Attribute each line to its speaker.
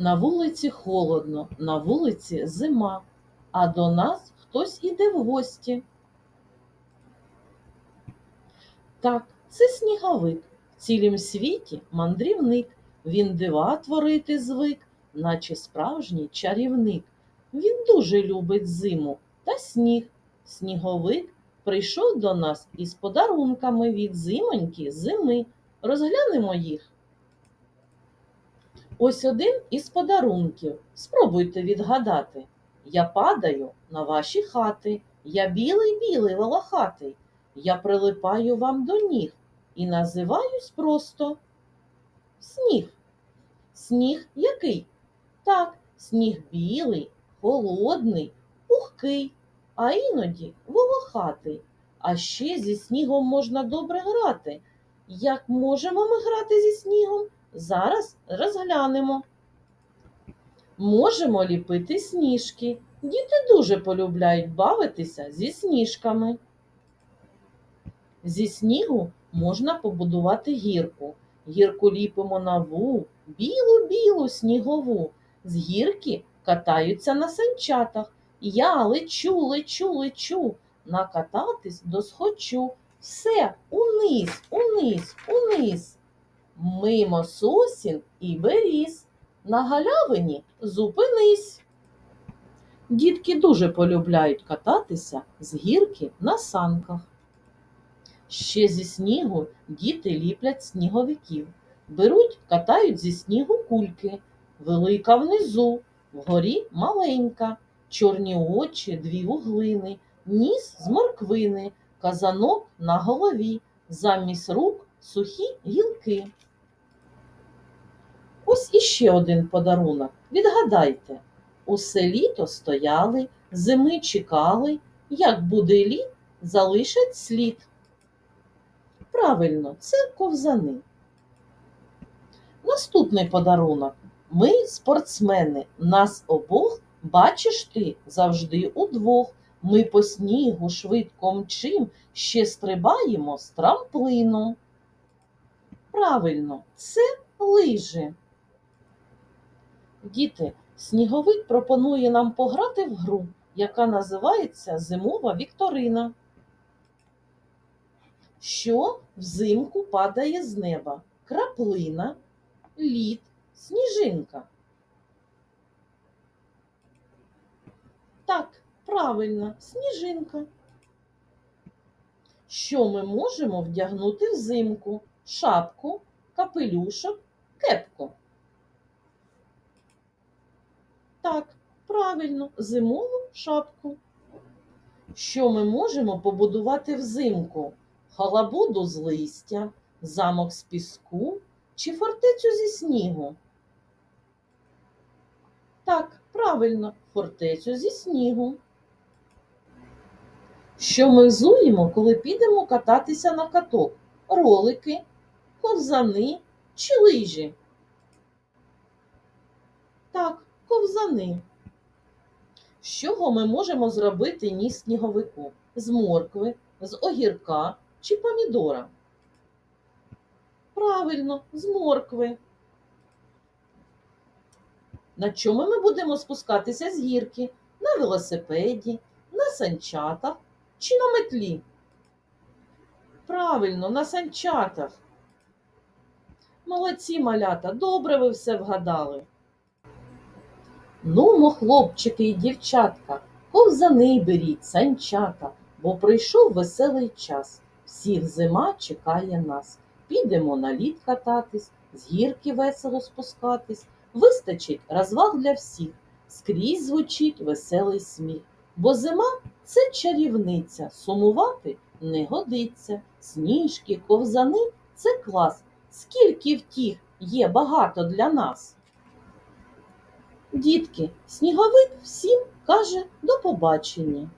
Speaker 1: На вулиці холодно, на вулиці зима, а до нас хтось іде в гості. Так, це сніговик, в цілім світі мандрівник. Він дива творити звик, наче справжній чарівник. Він дуже любить зиму та сніг. Сніговик прийшов до нас із подарунками від зимоньки зими. Розглянемо їх. Ось один із подарунків. Спробуйте відгадати. Я падаю на ваші хати. Я білий-білий волохатий. Я прилипаю вам до ніг і називаюсь просто сніг. Сніг який? Так, сніг білий, холодний, пухкий, а іноді волохатий. А ще зі снігом можна добре грати. Як можемо ми грати зі снігом? Зараз розглянемо. Можемо ліпити сніжки. Діти дуже полюбляють бавитися зі сніжками. Зі снігу можна побудувати гірку. Гірку ліпимо нову, білу-білу снігову. З гірки катаються на санчатах. Я лечу, лечу, лечу, накататись досхочу. Все униз, униз, униз. Мимо сосін і беріз. На галявині зупинись. Дітки дуже полюбляють кататися з гірки на санках. Ще зі снігу діти ліплять сніговиків. Беруть, катають зі снігу кульки. Велика внизу, вгорі маленька, чорні очі, дві вуглини, ніс з морквини, казанок на голові, замість рук сухі гілки. Ось іще один подарунок. Відгадайте, усе літо стояли, зими чекали, як буде літ, залишать слід. Правильно, це ковзани. Наступний подарунок. Ми спортсмени, нас обох бачиш ти завжди удвох. Ми по снігу швидко мчим, ще стрибаємо з трамплину. Правильно, це лижі. Діти, сніговик пропонує нам пограти в гру, яка називається Зимова Вікторина. Що взимку падає з неба? Краплина, лід, сніжинка. Так, правильно, сніжинка. Що ми можемо вдягнути взимку? Шапку, капелюшок, кепку. Так, правильно, зимову шапку. Що ми можемо побудувати взимку? Халабуду з листя, замок з піску чи фортецю зі снігу? Так, правильно, фортецю зі снігу. Що ми взуємо, коли підемо кататися на каток? Ролики, ковзани чи лижі? Так, ковзани. З чого ми можемо зробити ніс сніговику? З моркви, з огірка чи помідора? Правильно, з моркви. На чому ми будемо спускатися з гірки? На велосипеді, на санчатах чи на метлі? Правильно, на санчатах. Молодці малята, добре ви все вгадали. Нумо, хлопчики і дівчатка, ковзани беріть, санчата, бо прийшов веселий час. Всіх зима чекає нас. Підемо на лід кататись, з гірки весело спускатись. Вистачить розваг для всіх, скрізь звучить веселий сміх. Бо зима це чарівниця, сумувати не годиться. Сніжки, ковзани це клас. Скільки втіх є багато для нас. Дітки, сніговик всім каже до побачення.